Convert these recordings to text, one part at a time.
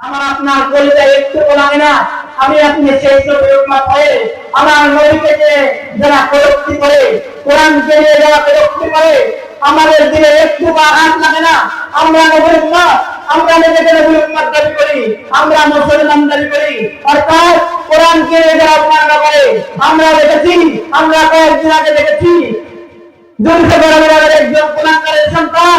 আমার আপনার কলিজায় একটু লাগে না। আমি আপনি সেই প্রয়োগমা হয়ে আমার নবীকে যে যারা প্রযুক্তি করে কোরআনকে নিয়ে যারা প্রযুক্তি করে, আমাদের দিলে একটু বা আঘাত লাগে না। আমরা নবীর মা আমরা নিজেকে নবীর উম্মত দাবি করি। আমরা মুসলমান দাবি করি। অর্থাৎ কোরআনকে নিয়ে যারা অপমান করে, আমরা দেখেছি, আমরা কয়েকদিন আগে দেখেছি। জুলফিকার নামের একজন কোরআনকারের সন্তান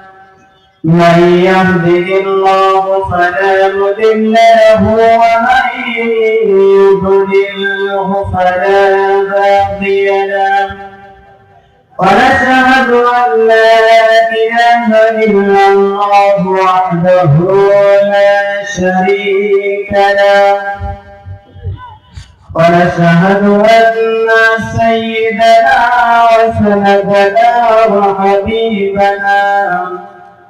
من يهده الله فلا مضل له ومن يضلله فلا هادي له. ونشهد أن لا إله إلا الله وحده لا شريك له. ونشهد أن سيدنا وسندنا وحبيبنا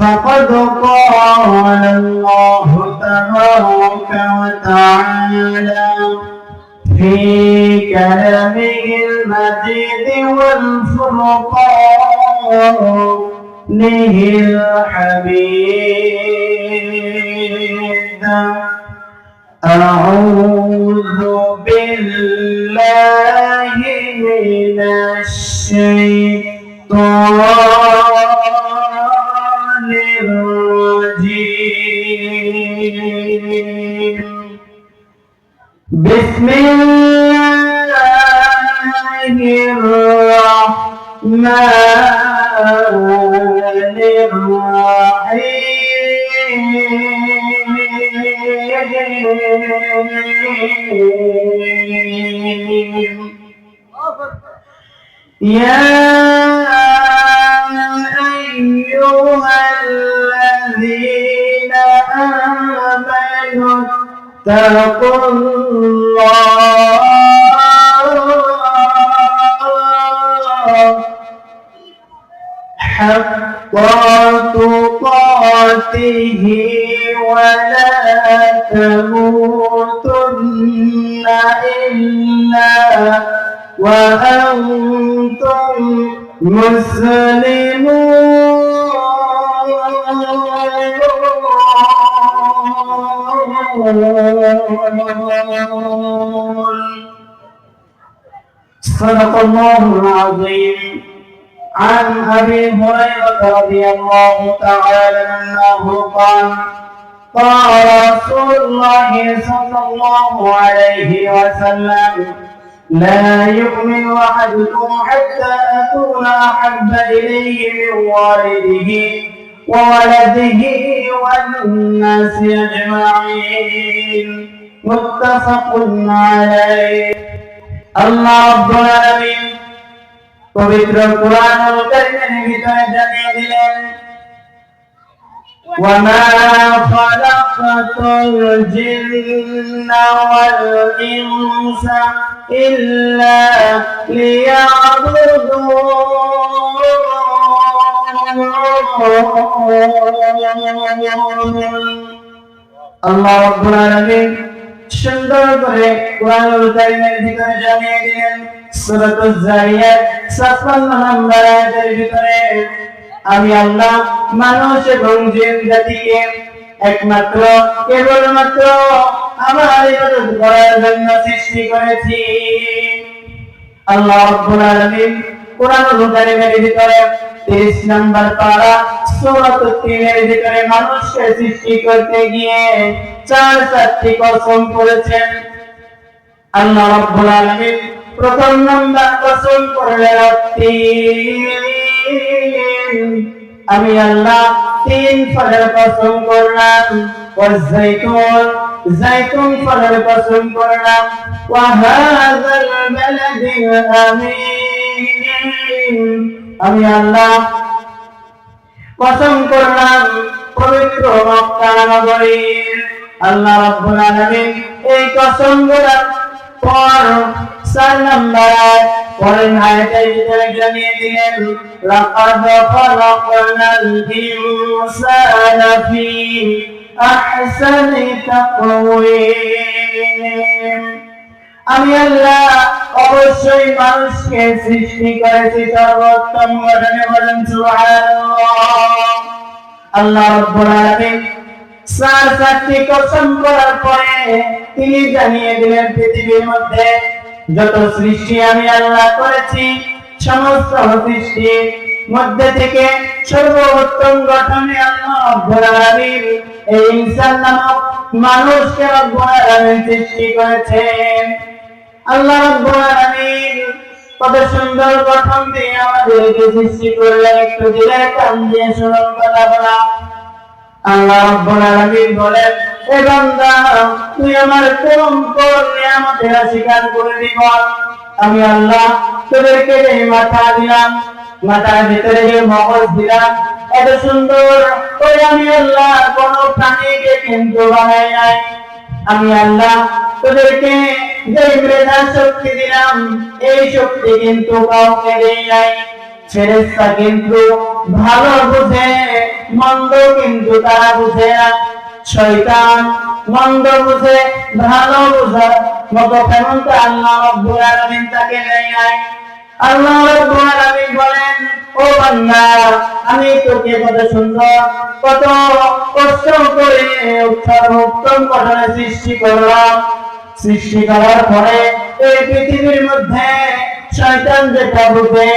فقد قال الله تبارك وتعالى في كلامه المجيد والفرقان الحميد أعوذ بالله من الشيطان اتقوا الله. حق تقاته ولا تموتن إلا وأنتم مسلمون. صدق الله العظيم. عن أبي هريرة رضي الله تعالى عنه قال قال رسول الله صلى الله عليه وسلم لا يؤمن أحدكم حتى أكون أحب إليه من والده. وولده والناس اجمعين متفق عليه الله رب العالمين পবিত্র কোরআন কারীমের ভিতরে জানিয়ে দিলেন وما خلقت الجن والإنس إلا ليعبدون আল্লাহ রাব্বুল সুন্দর করে কোরআনুল কারীমের ভিতরে জানিয়ে দিলেন জারিয়াত 56 নম্বর আয়াতের ভিতরে, আমি আল্লাহ মানুষ এবং জিন জাতিকে একমাত্র, কেবলমাত্র আমার ইবাদত করার জন্য সৃষ্টি করেছি। আল্লাহ রাব্বুল আলামিন কোরআনুল কারীমের ভিতরে 30 নম্বর পারা সূরাত তিনের ভিতরে মানুষকে সৃষ্টি করতে গিয়ে চার চারটি কসম করেছেন আল্লাহ রাব্বুল আলামিন প্রথম নম্বর কসম করলেন তিন আমি আল্লাহ তিন ফলের কসম করলাম والزيتون زيتون ফলের কসম করলাম وهذا البلد الأمين আমি আল্লাহ। কসম করলাম, পবিত্র মক্কা নগরীর আল্লাহ রাব্বুল আলামিন এই কসমগুলার পর নম্বর পরের জানিয়ে দিলেন, লাকাদ খালাকনাল ইনসানা ফি আহসানি তাকওয়িম। আমি আল্লাহ অবশ্যই মানুষকে সৃষ্টি করেছি সর্বোত্তম গঠনে বলেন আল্লাহ তিনি জানিয়ে দিলেন পৃথিবীর মধ্যে যত সৃষ্টি আমি আল্লাহ করেছি, সমস্ত সৃষ্টির মধ্যে থেকে সর্বোত্তম গঠনে আল্লাহ রাব্বুল এই ইনসান নামক মানুষকে সৃষ্টি করেছেন। আল্লাহ রাব্বুল আলামিন কত সুন্দর গঠন দিয়ে আমাদেরকে সৃষ্টি করলেন, একটু দিলে কান দিয়ে শুনুন কথা বলা। আল্লাহ রাব্বুল আলামিন বলেন হে বান্দা, তুই আমার কোন কোন নিয়ামতের করে দিব? আমি আল্লাহ তোদেরকে মাথা দিলাম, মাথার ভিতরে যে মগজ দিলাম, এত সুন্দর ওই আমি আল্লাহ কোন প্রাণীকে কিন্তু বানাই নাই। আমি আল্লাহ তোদেরকে যে মেধা শক্তি দিলাম, এই শক্তি কিন্তু কাউকে দেই নাই। ফেরেশতা কিন্তু ভালো বুঝে, মন্দ কিন্তু তারা বুঝে না। শয়তান মন্দ বুঝে, ভালো বুঝার মতো ক্ষমতা আল্লাহ রাব্বুল আলামিন তাকে দেয় নাই। আল্লাহ রাব্বুল আমি তোকে কত সুন্দর, কত কষ্ট করে উত্তম উত্তম সৃষ্টি করলাম। সৃষ্টি করার পরে এই পৃথিবীর মধ্যে শয়তান যেটা বুঝে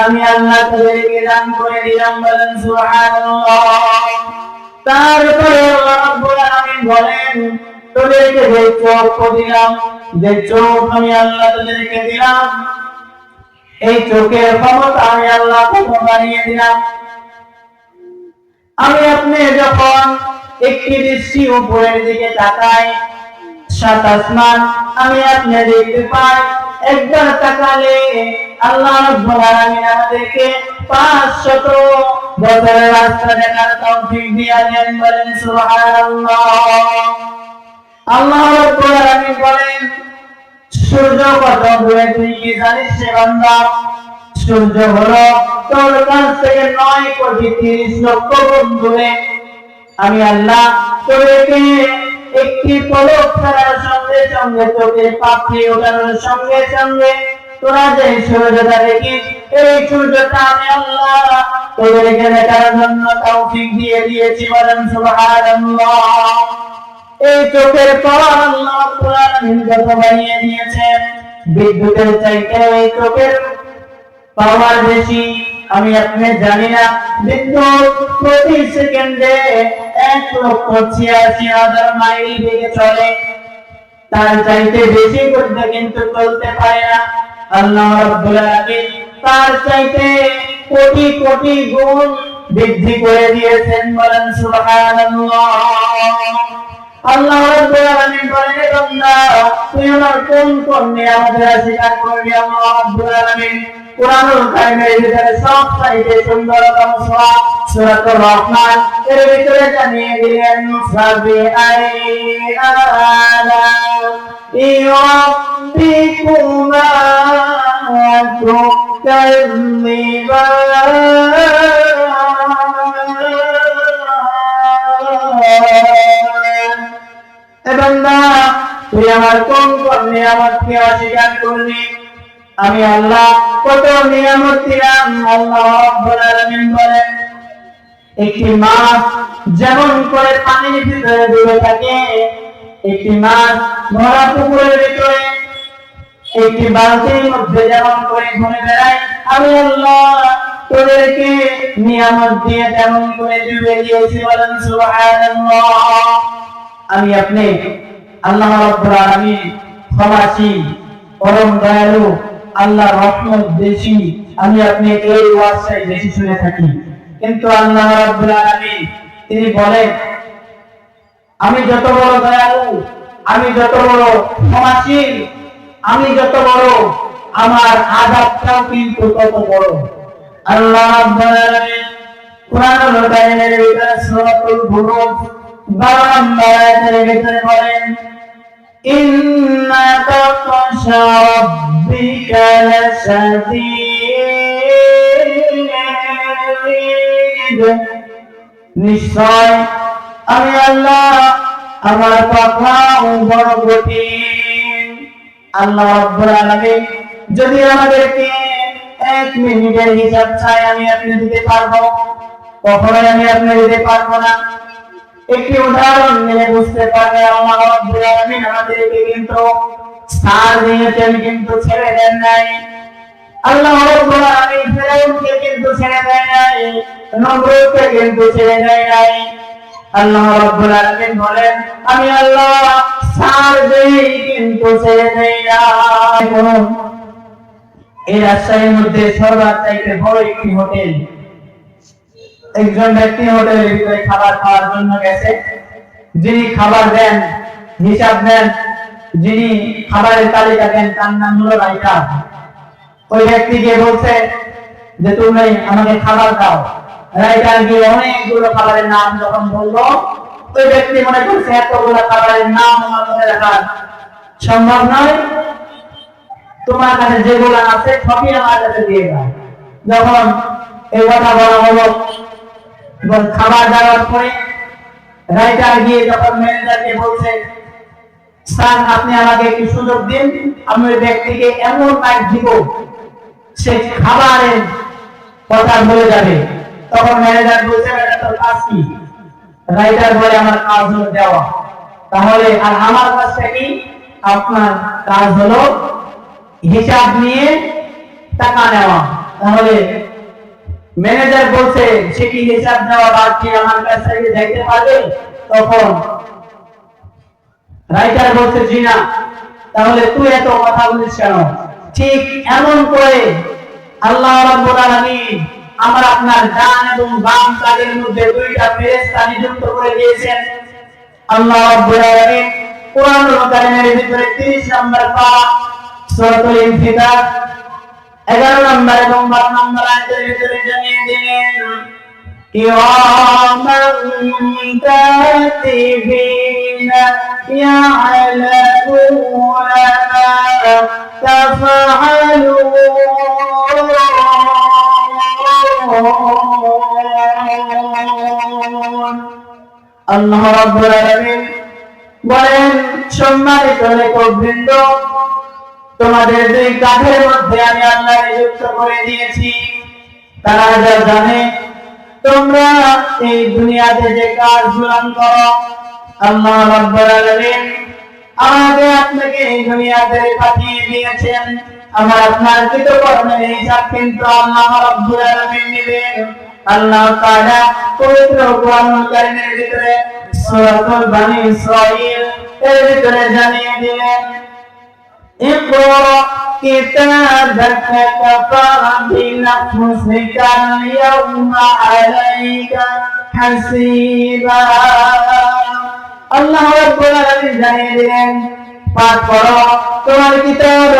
আমি তারপরে বলেন তোদেরকে যে চোখ দিলাম যে চোখ আমি আল্লাহ তোদেরকে দিলাম, এই চোখের ক্ষমতা আমি আল্লাহ বানিয়ে দিলাম। আমি আপনি যখন একটি দৃষ্টি উপরের দিকে তাকাই, সাত আসমান আমি আপনি দেখতে পাই, একবার তাকালে আল্লাহ আমাদেরকে 500 বছরের রাস্তা দেখার তৌফিক দিয়া দেন বলেন, সুবহানাল্লাহ। সূর্য আমি আল্লাহ একটি পলক সঙ্গে সঙ্গে তোকে পাপড়ি ওঠানোর সঙ্গে সঙ্গে তোরা যে সূর্যটা দেখিস, এই সূর্যটা আমি আল্লাহ তোদেরকে দেখার জন্য তৌফিক দিয়ে দিয়েছি বলেন সুবহানাল্লাহ। এই চোখের পাওয়ার আল্লাহ বানিয়ে দিয়েছেন, বিদ্যুতের চাইতে এই চোখের পাওয়ার বেশি। আমি আপনি জানি না, বিদ্যুৎ প্রতি সেকেন্ডে এক লক্ষ ছিয়াশি হাজার মাইল বেগে চলে। তার চাইতে বেশি করতে কিন্তু চলতে পারে না। আল্লাহ আলামিন তার চাইতে কোটি কোটি গুণ বৃদ্ধি করে দিয়েছেন বলেন সুবহানাল্লাহ। আল্লাহ রাব্বুল আলামিন বলেন বান্দা তুই আমার কোন কোন নিয়ামতের স্বীকার করবি আল্লাহ রাব্বুল আলামিন কোরআনুল কারীমের ভিতরে সব চাইতে জানিয়ে দিলেন তুই আমার কোন কোন নিয়ামতকে অস্বীকার করলি, আমি আল্লাহ কত নিয়ামত দিলাম, আল্লাহ রাব্বুল আলামিন বলেন, একটি মাছ যেমন করে পানির ভিতরে ডুবে থাকে, একটি মাছ ভরা পুকুরের ভিতরে, একটি বালতির মধ্যে যেমন করে ঘুরে বেড়ায়, আমি আল্লাহ তোদেরকে নিয়ামত দিয়ে তেমন করে ডুবে দিয়েছি বলেন, সুবহানাল্লাহ। আমি আপনি আল্লাহ রাব্বুল আলামিন ক্ষমাশীল পরম দয়ালু আল্লাহ রহমত বেশি। আমি আপনি এই ওয়াজটাই বেশি শুনে থাকি। কিন্তু আল্লাহ রাব্বুল আলামিন, তিনি বলেন, আমি যত বড় দয়ালু, আমি যত বড় ক্ষমাশীল, আমি যত বড়, আমার আযাবটাও কিন্তু তত বড়। আল্লাহ রাব্বুল আলামিন কোরআনুল কারীমের ভিতরে সূরাতুল বুরুজ বারো নম্বর নিশ্চয় আমি আল্লাহ আমার কথা বড় কঠিন আল্লাহ লাগে আলামিন যদি আমাদেরকে এক মিনিটের হিসাব চাই আমি আপনি দিতে পারব, কখনোই আমি আপনি দিতে পারব না। একটি উদাহরণ নিয়ে বুঝতে পারবে আল্লাহ রাব্বুল আলামিন আমাদেরকে কিন্তু স্থান দিয়েছেন, কিন্তু ছেড়ে দেন নাই। আল্লাহ রাব্বুল আলামিন ফেরাউনকে কিন্তু ছেড়ে দেয় নাই কিন্তু ছেড়ে দেয় নাই। আল্লাহ রাব্বুল আলামিন বলেন, আমি আল্লাহ ছাড় দেই কিন্তু ছেড়ে দেই না এই রাজশাহীর মধ্যে চাইতে বড় একটি হোটেল। একজন ব্যক্তি হোটেলের ভিতরে খাবার খাওয়ার জন্য গেছে। যিনি খাবার দেন, হিসাব দেন যিনি খাবারের তালিকা দেন, তার নাম হলো রাইটার ওই ব্যক্তিকে বলছে যে তুমি আমাকে খাবার দাও। রাইটার গিয়ে অনেকগুলো খাবারের নাম যখন বলল, ওই ব্যক্তি মনে করছে, এতগুলো খাবারের নাম আমার মনে রাখা সম্ভব নয়। তোমার কাছে যেগুলো আছে, সবই আমার কাছে দিয়ে দাও। যখন এই কথা বলা হলো এবং খাবার দেওয়ার পরে রাইটার গিয়ে যখন ম্যানেজারকে বলছে, স্যার, আপনি আমাকে একটু সুযোগ দিন, আমি ওই ব্যক্তিকে এমন নাক দিব, সে খাবারের কথা বলে যাবে। তখন ম্যানেজার বলছে, এটা তোর কাজ কি? রাইটার বলে, আমার কাজ হলো দেওয়া। তাহলে আর আমার কাজটা কি? আপনার কাজ হলো হিসাব নিয়ে টাকা নেওয়া। তাহলে ম্যানেজার বলছে, সে কি হিসাব নেওয়া দিয়ে আমার কাছ থেকে দেখতে পারবে? তখন রাইটার বলছে, জি না। তাহলে তুই এত কথা বলিস কেন? ঠিক এমন করে আল্লাহ রাব্বুল আলামিন আমার আপনার ডান এবং বাম কাদের মধ্যে দুইটা ফেরেশতা নিযুক্ত করে দিয়েছেন। আল্লাহ রাব্বুল আলামিন কোরআনুল কারীমের ভিতরে 30 নম্বর পারা সূরাতুল ইনফিতার এগারো নম্বর এবং বারো নম্বর আয়াতের ভিতরে জানিয়ে দিলেন কিরামান কাতিবিন ইয়ালামুন মা তাফআলুন। আল্লাহ রাব্বুল আলামিন বলেন, সম্মানিত তোমাদের দুই কাঁধের মধ্যে আমি আল্লাহ নিযুক্ত করে দিয়েছি। তারা যা জানে, তোমরা এই দুনিয়াতে যে কাজ গুলান করো, আল্লাহ রাব্বুল আলামিন আমাকে আপনাকে এই দুনিয়াতে পাঠিয়ে দিয়েছেন। আমার আপনার কৃতকর্মের হিসাব কিন্তু আল্লাহ রাব্বুল আলামিন নেবেন। আল্লাহ তাআলা পবিত্র কোরআনুল কারীমের ভিতরে সূরাতুল বানি ইসরাঈল এর ভিতরে জানিয়ে দিলেন اقرأ كتابك كفى بنفسك اليوم عليك حسيبا আল্লাহ রাব্বুল আলামিন জানিয়ে দিলেন পাঠ করো তোমার কিতাব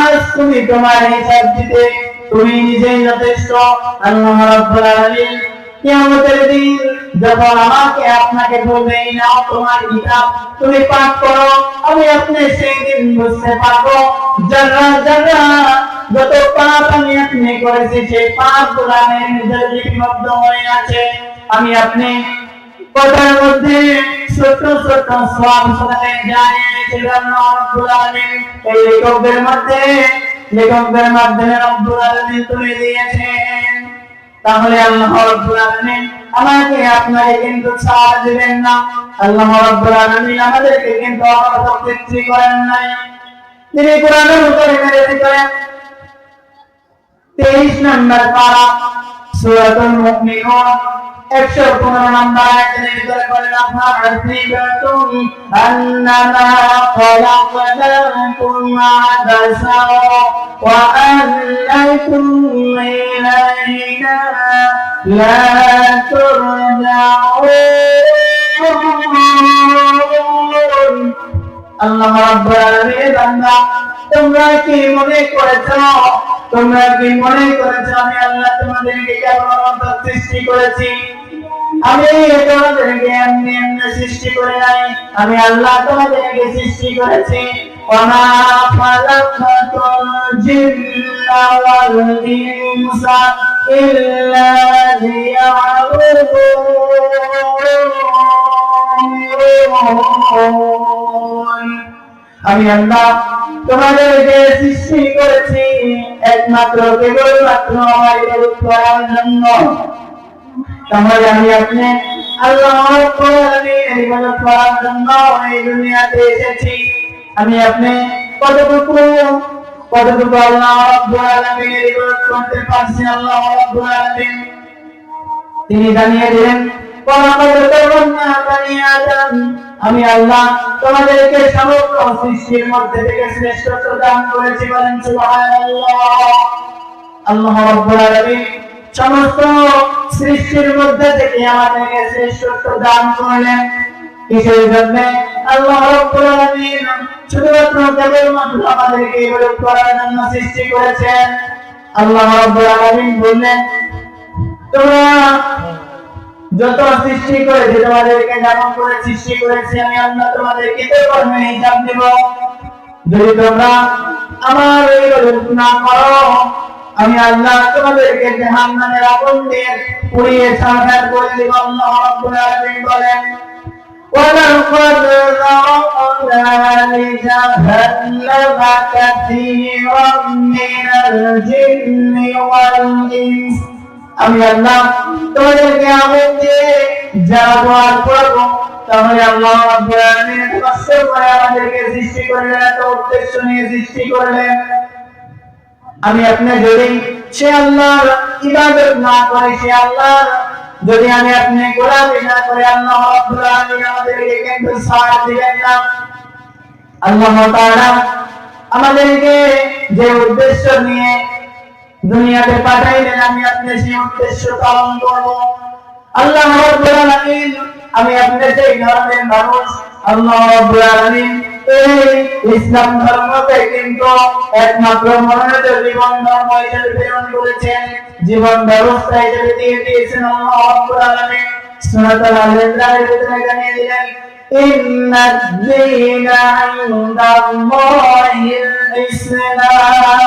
আজ তুমি তোমার হিসাব দিতে তুমি নিজেই যথেষ্ট আল্লাহ রাব্বুল আলামিন কিয়ামতের দিন যখন আমাকে আপনাকে বলবে নাও তোমার কিতাব, তুমি পাঠ করো, আমি আপনি সেই দিন বুঝতে পারব। যারা যারা যত পাপ আমি আপনি করেছি, সেই পাপ গুলানের নিজের লিপিবদ্ধ হয়ে আছে। আমি আপনি কথার মধ্যে ছোট ছোট সব সাথে জানিয়েছিলাম, রব্বুল আলামিন, এই লেখকদের মধ্যে, লেখকদের মাধ্যমে রব্বুল আলামিন তুলে দিয়েছেন। তাহলে আল্লাহ রাব্বুল আলামিন আমাকে আপনাকে কিন্তু ছাড় দিবেন না। আল্লাহ রাব্বুল আলামিন আমাদেরকে কিন্তু অপরাধ সৃষ্টি করেন নাই। তিনি কোরআনের উপরে মেরে করেন তেইশ নম্বর পারা, সূরাতুল মুমিনুন। একশো পনেরো নম্বর আয়াতের ভিতরে বলেন আল্লাহ রাব্বুল তোমরা কি মনে করেছ? তোমরা কি মনে করেছ আমি আল্লাহ তোমাদেরকে কেমন সৃষ্টি করেছি? আমি তোমাদেরকে এমনি এমনি সৃষ্টি করে নাই আমি আল্লাহ তোমাদেরকে সৃষ্টি করেছি وما خلقت الجن والإنس إلا ليعبدون আমি আল্লাহ তোমাদেরকে সৃষ্টি করেছি একমাত্র কেবলমাত্র আমার ইবাদত করার জন্য তাহলে আমি আপনি আল্লাহ ইবাদত করার জন্য এই দুনিয়াতে এসেছি। আমি আপনি কতটুকু কতটুকু আল্লাহ আলামিনের ইবাদত করতে পারছি আল্লাহ আলামিন? তিনি জানিয়ে দিলেন আমি আল্লাহ তোমাদেরকে সমগ্র সৃষ্টির মধ্যে থেকে শ্রেষ্ঠত্ব দান করেছি বলেন সুবহানাল্লাহ। আল্লাহ আলামিন সমস্ত সৃষ্টির মধ্যে থেকে আমাদেরকে শ্রেষ্ঠত্ব দান করলেন। কিসের জন্য? আল্লাহ আমাদেরকে করার জন্য সৃষ্টি করেছেন। আল্লাহ বললেন, তোমরা যত সৃষ্টি করেছি, তোমাদেরকে যেমন করে সৃষ্টি আমি আল্লাহ তোমাদেরকে কর্মে হিসাব দেব। যদি তোমরা আমার এই না করো আমি আল্লাহ তোমাদেরকে জাহান্নামের আগুন দিয়ে পুড়িয়ে ছাড়খার করে দেব আল্লাহ রাব্বুল আলামিন বলেন ولقد ذرأنا لجهنم كثيرا من الجن والإنس আমি আল্লাহ তোমাদেরকে আগুন দিয়ে যাবো আর করবো তাহলে আল্লাহ রাব্বুল আলামিন কষ্ট করে আমাদেরকে সৃষ্টি করলেন এত উদ্দেশ্য নিয়ে সৃষ্টি করলেন আমি আপনি যদি সে আল্লাহর ইবাদত না করে, সে আল্লাহর যদি আমি আপনি গোলামি না করে, আল্লাহ রাব্বুল আলামিন আমাদেরকে কিন্তু ছাড় দিবেন না? আল্লাহ তাআলা আমাদেরকে যে উদ্দেশ্য নিয়ে দুনিয়াতে পাঠাইলেন, আমি আপনি সেই উদ্দেশ্য পালন করব। আল্লাহ রাব্বুল আলামিন, আমি আপনি সেই ধর্মের মানুষ। আল্লাহ রাব্বুল আলামিন এই ইসলাম ধর্মকে কিন্তু একমাত্র মনোনীত জীবন ধর্ম হিসেবে প্রেরণ করেছেন জীবন ব্যবস্থা হিসেবে দিয়ে দিয়েছেন আল্লাহ রাব্বুল আলামিন সূরাতুল আল-ইমরানের ভিতরে জানিয়ে দিলেন إن الدين عند الله الإسلام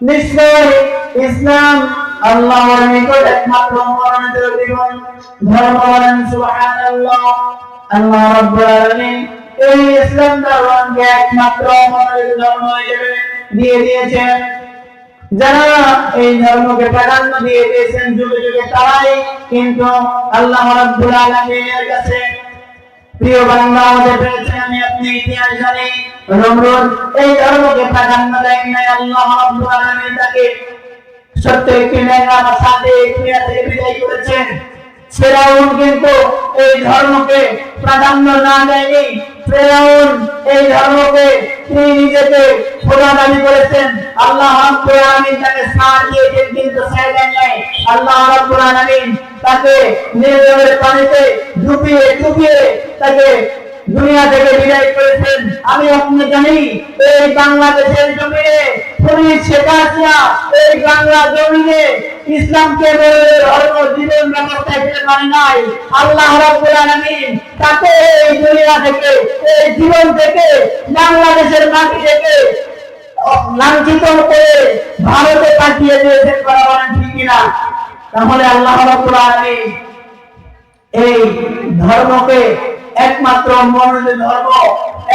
নিশ্চয় ইসলাম আল্লাহর নিকট একমাত্র মনোনীত জীবন ধর্ম বলেন সুবহানাল্লাহ আল্লাহ রাব্বুল আলামিন এই ইসলাম ধর্মকে একমাত্র মনোনীত ধর্ম হিসেবে দিয়ে দিয়েছেন যারা এই ধর্মকে প্রাধান্য দিয়ে দিয়েছেন যুগে যুগে তারাই কিন্তু আল্লাহ রাব্বুল আলামিনের কাছে প্রিয় বাংলা আমাদের পেয়েছে আমি আপনি ইতিহাস জানি। নমরুদ এই ধর্মকে প্রাধান্য দেন নাই আল্লাহ রাব্বুল আলামিন তাকে। সত্য একটি নেগাম সাথে থেকে বিদায় করেছেন। ফেরাউন কিন্তু এই ধর্মকে প্রাধান্য না দেয়নি। ফেরাউন এই ধর্মকে তিনি নিজেকে খোদা দাবি করেছেন। আল্লাহ রাব্বুল তাকে সার দিয়েছেন, কিন্তু সার দেন নাই। আল্লাহ রাব্বুল আলামিন তাকে নির্জনের পানিতে ডুবিয়ে ডুবিয়ে তাকে দুনিয়া থেকে বিদায় করেছেন। আমি আপনি জানি, এই বাংলাদেশের জমিনে পুলিশ শেখ হাসিনা, এই বাংলা জমিনে ইসলামকে ধর্ম, জীবন ব্যবস্থা হিসেবে মানে নাই। আল্লাহ রাব্বুল আলামিন তাকে এই দুনিয়া থেকে, এই জীবন থেকে, বাংলাদেশের মাটি থেকে লাঞ্ছিত করে ভারতে পাঠিয়ে দিয়েছেন করা ঠিক কিনা? তাহলে আল্লাহ রাব্বুল আলামিন এই ধর্মকে একমাত্র মনোনীত ধর্ম,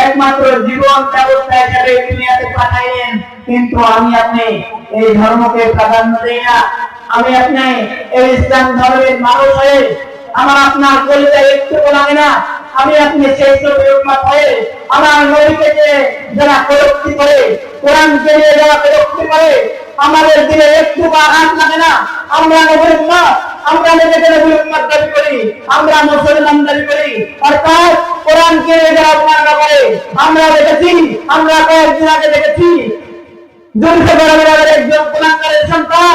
একমাত্র জীবন ব্যবস্থা হিসেবে দুনিয়াতে পাঠাইলেন। কিন্তু আমি আপনি এই ধর্মকে প্রাধান্য দেই না। আমি আপনি এই ইসলাম ধর্মের মানুষ হয়ে আমার আপনার কলিজা একটু লাগে না। আমি আপনি নবীর উম্মত হয়ে আমার নবীকে যে যারা করে যারা করে, আমাদের দিলে একটু বা লাগে না। আমরা নবীর উম্মত। আমরা নিজেদের উম্মত দাবি করি, আমরা মুসলমান দাবি করি। অর্থাৎ কোরআনকে যারা অবমাননা করে আমরা দেখেছি, আমরা কয়েকদিন আগে দেখেছি। বড় বড় একজন কোরআনকারের সন্তান